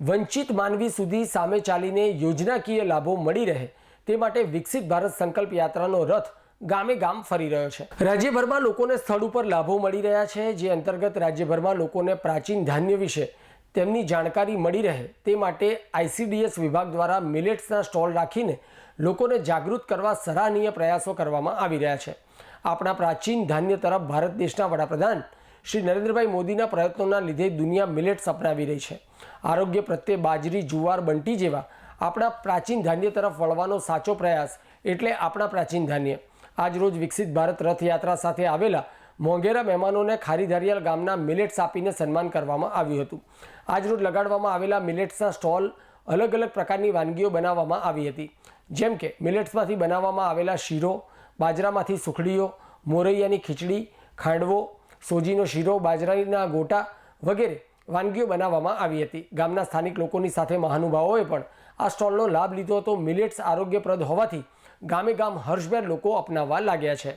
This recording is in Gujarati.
વંચિત માનવી સુધી સામે ચાલીને યોજનાકીય લાભો મળી રહે તે માટે વિકસિત ભારત સંકલ્પ યાત્રાનો રથ ગામે ગામ ફરી રહ્યો છે. રાજ્યભરમાં લોકોને સ્થળ ઉપર લાભો મળી રહ્યા છે, જે અંતર્ગત રાજ્યભરમાં લોકોને પ્રાચીન ધાન્ય વિશે તેમની જાણકારી મળી રહે તે માટે આઈસીડીએસ વિભાગ દ્વારા મિલેટ્સના સ્ટોલ રાખીને લોકોને જાગૃત કરવા સરાહનીય પ્રયાસો કરવામાં આવી રહ્યા છે. આપણા પ્રાચીન ધાન્ય તરફ ભારત દેશના વડાપ્રધાન શ્રી નરેન્દ્રભાઈ મોદીના પ્રયત્નોના લીધે દુનિયા મિલેટ્સ અપનાવી રહી છે. આરોગ્ય પ્રત્યે બાજરી, જુવાર, બંટી જેવા આપણા પ્રાચીન ધાન્ય તરફ વળવાનો સાચો પ્રયાસ એટલે આપણા પ્રાચીન ધાન્ય. આજરોજ વિકસિત ભારત રથયાત્રા સાથે આવેલા મોંઘેરા મહેમાનોને ખારીધારિયાલ ગામના મિલેટ્સ આપીને સન્માન કરવામાં આવ્યું હતું. આજરોજ લગાડવામાં આવેલા મિલેટ્સના સ્ટોલ અલગ અલગ પ્રકારની વાનગીઓ બનાવવામાં આવી હતી. જેમ કે મિલેટ્સમાંથી બનાવવામાં આવેલા શીરો, બાજરામાંથી સુખડીઓ, મોરૈયાની ખીચડી, ખાંડવો સોજીનો શીરો, બાજરાના ગોટા વગેરે વાનગીઓ બનાવવામાં આવી હતી. ગામના સ્થાનિક લોકોની સાથે મહાનુભાવોએ પણ આ સ્ટોલનો લાભ લીધો હતો. મિલેટ્સ આરોગ્યપ્રદ હોવાથી ગામે ગામ હર્ષભેર લોકો અપનાવવા લાગ્યા છે.